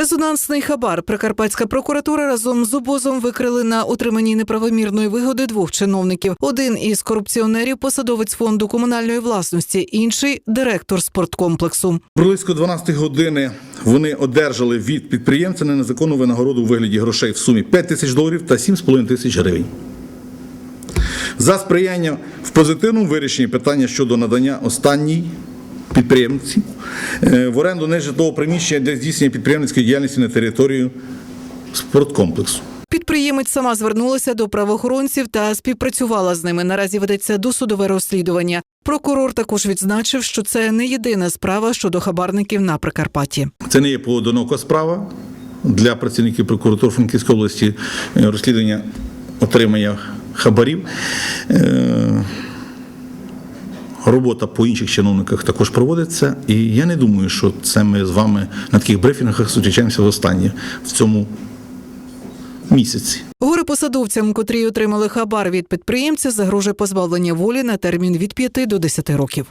Резонансний хабар Прикарпатська прокуратура разом з обозом викрили на утриманні неправомірної вигоди двох чиновників. Один із корупціонерів посадовець фонду комунальної власності, інший директор спорткомплексу. Близько 12 години вони одержали від підприємця незаконну винагороду у вигляді грошей в сумі 5 тисяч доларів та 7,5 тисяч гривень. За сприяння в позитивному вирішенні питання щодо надання останній підприємці е, в оренду нежитлового приміщення для здійснення підприємницької діяльності на територію спорткомплексу. Підприємець сама звернулася до правоохоронців та співпрацювала з ними. Наразі ведеться досудове розслідування. Прокурор також відзначив, що це не єдина справа щодо хабарників на Прикарпатті. Це не є поодинока справа для працівників прокуратури Франківської області е, розслідування отримання хабарів. Робота по інших чиновниках також проводиться, і я не думаю, що це ми з вами на таких брифінгах зустрічаємося в останнє в цьому місяці. Горе посадовцям, котрі отримали хабар від підприємця, загрожує позбавлення волі на термін від 5 до 10 років.